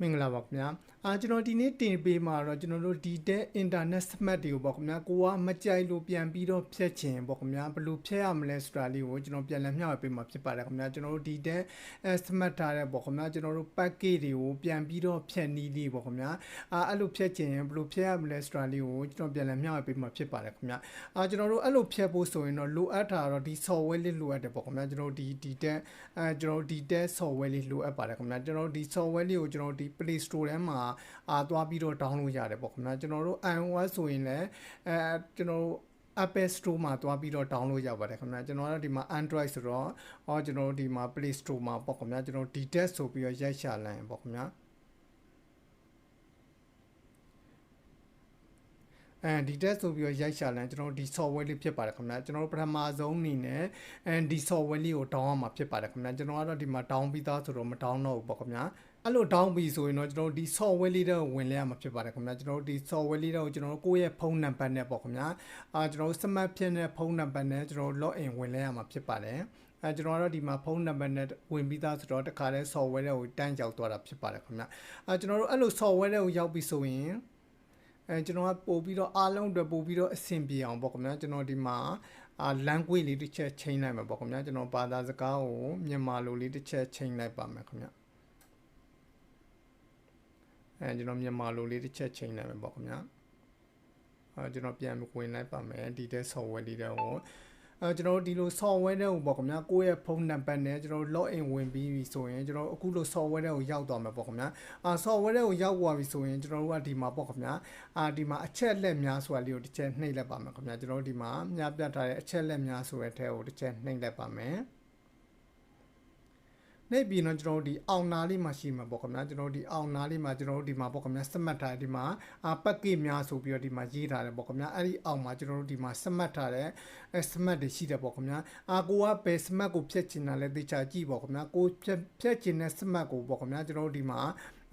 မင်္ဂလာပါခင်ဗျာအာကျွန်တော်ဒီနေ့တင်ပေးမှာတော့ကျွန်တော်တို့ဒီတဲ့ internet smart တွေကိုပေါ့ခင်ဗျာကိုကမကြိုက်လို့ပြန်ပြီးတော့ဖြတ်ချင်ပေါ့ခင်ဗျာဘယ်လိုဖြတ်ရမလဲဆိုတာလေးကိုကျွန်တော်ပြန်လည်မျှဝေပေးမှာဖြစ်ပါတယ်ခင်ဗျာကျွန်တော်တို့ဒီတဲ့ smart ထားတဲ့ပေါ့ခင်ဗျာကျွန်တော်တို့ package တွေကိုပြန်ပြီးတော့ဖြတ်နည်းလေးပေါ့ခင်ဗျာအာအဲ့လိုဖြတ်ချင်ရင်ဘယ်လိုဖြတ်ရမလဲဆိုတာလေးကိုကျွန်တော်ပြန်လည်မျှဝေပေးမှာဖြစ်ပါတယ်ခင်ဗျာအာကျွန်တော်တို့အဲ့လိုဖြတ်ဖို့ဆိုရင်တော့လိုအပ်တာတော့ဒီ software လေးလိုအပ်တယ်ပေါ့ခင်ဗျာကျွန်တော်တို့ဒီဒီတဲ့အဲကျွန်တော်တို့ဒီတဲ့ software လေးလိုအပ်ပါတယ်ခင်ဗျာကျွန်တော်တို့ဒီ software လေးကိုကျွန်တော်တို့ဒီ Play Store ထဲမှာအာသွားပြီးတော့ download ရတယ်ပေါ့ခင်ဗျာကျွန်တော်တို့ iOS ဆိုရင်လည်းအဲကျွန်တော်တို့ Apple Store မှာသွားပြီးတော့ download ရပါတယ်ခင်ဗျာကျွန်တော်တို့ဒီမှာ Android ဆိုတော့ဟောကျွန်တော်တို့ဒီမှာ Play Store မှာပေါ့ခင်ဗျာကျွန်တော်တို့ details ဆိုပြီးတော့ရိုက်ရှာလိုက်ရင်ပေါ့ခင်ဗျာအဲဒီတက်ဆိုပြီးတော့ရိုက်ရှာလန်ကျွန်တော်တို့ဒီ software လေးဖြစ်ပါတယ်ခင်ဗျာကျွန်တော်တို့ပထမဆုံးအနေနဲ့အဲဒီ software လေးကို down ရမှာဖြစ်ပါတယ်ခင်ဗျာကျွန်တော်ကတော့ဒီမှာ down ပြီးသားဆိုတော့မ down တော့ဘူးပေါ့ခင်ဗျာ အဲ့လို down ပြီးဆိုရင်တော့ကျွန်တော်တို့ဒီ software လေးတော့ဝင်လဲရမှာဖြစ်ပါတယ်ခင်ဗျာကျွန်တော်တို့ဒီ software လေးတော့ကျွန်တော်တို့ကိုယ့်ရဲ့ဖုန်းနံပါတ်နဲ့ပေါ့ခင်ဗျာအာကျွန်တော်တို့ smart ဖြစ်တဲ့ဖုန်းနံပါတ်နဲ့ကျွန်တော်တို့ login ဝင်လဲရမှာဖြစ်ပါတယ်အဲကျွန်တော်ကတော့ဒီမှာဖုန်းနံပါတ်နဲ့ဝင်ပြီးသားဆိုတော့တခါလဲ software တွေကိုတန်းကြောက်သွားတာဖြစ်ပါတယ်ခင်ဗျာအဲကျွန်တော်တို့အဲ့လို software တွေကိုရောက်ပြီဆိုရင်အဲကျွန်တော်ကပို့ပြီးတော့အားလုံးအတွက်ပို့ပြီးတော့အဆင်ပြေအောင်ပေါ့ခင်ဗျာကျွန်တော်ဒီမှာအာ language လေးတစ်ချက်ချိန်လိုက်မှာပေါ့ခင်ဗျာကျွန်တော်ဘာသာစကားကိုမြန်မာလိုလေးတစ်ချက်ချိန်လိုက်ပါမယ်ခင်ဗျာ အဲကျွန်တော်မြန်မာလိုလေးတစ်ချက်ချိန်လိုက်မှာပေါ့ခင်ဗျာအဲကျွန်တော်ပြန်ဝင်လိုက်ပါမယ်ဒီတဲ့ software လေးတွေကိုအဲကျွန်တော်တို့ဒီလို software တွေကိုပေါ့ခင်ဗျာကိုယ့်ရဲ့ဖုန်းနံပါတ်နဲ့ကျွန်တော်တို့ login ဝင်ပြီးပြီဆိုရင်ကျွန်တော်အခုလို software တွေကိုရောက်သွားမှာပေါ့ခင်ဗျာအာ software တွေကိုရောက်သွားပြီဆိုရင်ကျွန်တော်တို့ကဒီမှာပေါ့ခင်ဗျာအာဒီမှာအချက်လက်များဆိုတာလေးကိုတစ်ချက်နှိပ်လိုက်ပါမယ်ခင်ဗျာကျွန်တော်တို့ဒီမှာမြပြထားတဲ့အချက်လက်များဆိုတဲ့အထက်ကိုတစ်ချက်နှိပ်လိုက်ပါမယ် နေပြီးတော့ကျွန်တော်တို့ဒီအောင်နာလေးမှာရှိမှာပေါ့ခင်ဗျာကျွန်တော်တို့ဒီအောင်နာလေးမှာကျွန်တော်တို့ဒီမှာပေါ့ခင်ဗျာစမတ်ထားဒီမှာအာပက်ကစ်များဆိုပြီးတော့ဒီမှာရေးထားတယ်ပေါ့ခင်ဗျာအဲ့ဒီအောင်မှာကျွန်တော်တို့ဒီမှာစမတ်ထားတဲ့အဲစမတ်တွေရှိတယ်ပေါ့ခင်ဗျာအာကိုကဘယ်စမတ်ကိုဖြတ်ချင်တာလဲသိချာကြည့်ပေါ့ခင်ဗျာကိုဖြတ်ဖြတ်ချင်တဲ့စမတ်ကိုပေါ့ခင်ဗျာကျွန်တော်တို့ဒီမှာ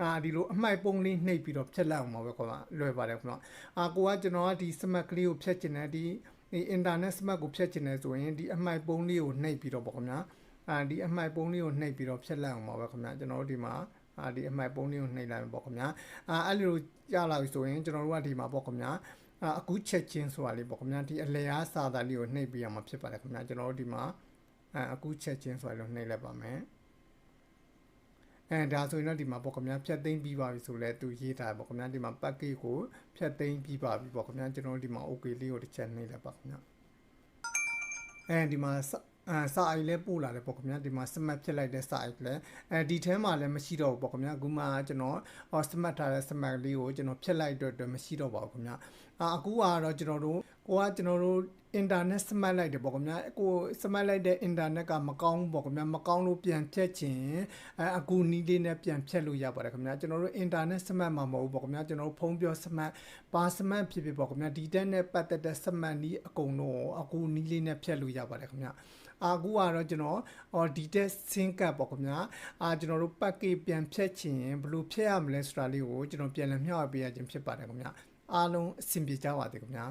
အာဒီလိုအမှိုက်ပုံလေးနှိပ်ပြီးတော့ဖြတ်လိုက်အောင်ပါပဲခင်ဗျာလွယ်ပါတယ်ခင်ဗျာအာကိုကကျွန်တော်ကဒီစမတ်ကလေးကိုဖြတ်ချင်တဲ့ဒီဒီ internet smart ကိုဖြတ်ချင်တယ်ဆိုရင်ဒီအမှိုက်ပုံလေးကိုနှိပ်ပြီးတော့ပေါ့ခင်ဗျာ အာဒီအမှိုက်ပုံလေးကိုနှိပ်ပြီးတော့ဖြတ်လိုက်အောင်ပါပဲခင်ဗျာကျွန်တော်တို့ဒီမှာအာဒီအမှိုက်ပုံလေးကိုနှိပ်လိုက်မှာပေါ့ခင်ဗျာအာအဲ့လိုရလာပြီဆိုရင်ကျွန်တော်တို့ကဒီမှာပေါ့ခင်ဗျာအာအခုချက်ချင်းဆိုတာလေးပေါ့ခင်ဗျာဒီအလျားစာသားလေးကိုနှိပ်ပြီးအောင်မှာဖြစ်ပါတယ်ခင်ဗျာကျွန်တော်တို့ဒီမှာအာအခုချက်ချင်းဆိုတာလေးကိုနှိပ်လိုက်ပါမယ်အဲဒါဆိုရင်တော့ဒီမှာပေါ့ခင်ဗျာဖြတ်သိမ်းပြီးပါပြီဆိုလဲသူရေးထားပေါ့ခင်ဗျာဒီမှာ package ကိုဖြတ်သိမ်းပြီးပါပြီပေါ့ခင်ဗျာကျွန်တော်တို့ဒီမှာ okay လေးကိုတစ်ချက်နှိပ်လိုက်ပါခင်ဗျာအဲဒီမှာ အဲစာအိုက်လဲပို့လာတယ်ပေါ့ခင်ဗျာဒီမှာစမတ်ဖြစ်လိုက်တဲ့စာအိုက်လဲအဲဒီထဲမှာလည်းမရှိတော့ဘူးပေါ့ခင်ဗျာအခုမှကျွန်တော်ဟောစမတ်ထားတဲ့စမတ်လေးကိုကျွန်တော်ဖြတ်လိုက်တော့အတွက်မရှိတော့ပါဘူးခင်ဗျာအခုကတော့ကျွန်တော်တို့ကိုကကျွန်တော်တို့ internet စမတ်လိုက်တယ်ပေါ့ခင်ဗျာကိုစမတ်လိုက်တဲ့ internet ကမကောင်းဘူးပေါ့ခင်ဗျာမကောင်းလို့ပြန်ဖြတ်ခြင်းအဲအခုနီးလေးနဲ့ပြန်ဖြတ်လို့ရပါတယ်ခင်ဗျာကျွန်တော်တို့ internet စမတ်မှာမဟုတ်ဘူးပေါ့ခင်ဗျာကျွန်တော်တို့ဖုန်းပြောစမတ်ပါစမတ်ဖြစ်ဖြစ်ပေါ့ခင်ဗျာဒီတက်နဲ့ပတ်သက်တဲ့စမတ်နီးအကုန်လုံးအခုနီးလေးနဲ့ဖြတ်လို့ရပါတယ်ခင်ဗျာအခုကတော့ကျွန်တော်ဟောဒီတက်ဆင်းကပ်ပေါ့ခင်ဗျာအာကျွန်တော်တို့ package ပြန်ဖြတ်ချင်ဘယ်လိုဖြတ်ရမလဲဆိုတာလေးကိုကျွန်တော်ပြန်လည်မျှဝေပေးရခြင်းဖြစ်ပါတယ်ခင်ဗျာ အားလုံးအဆင်ပြေကြပါစေခင်ဗျာ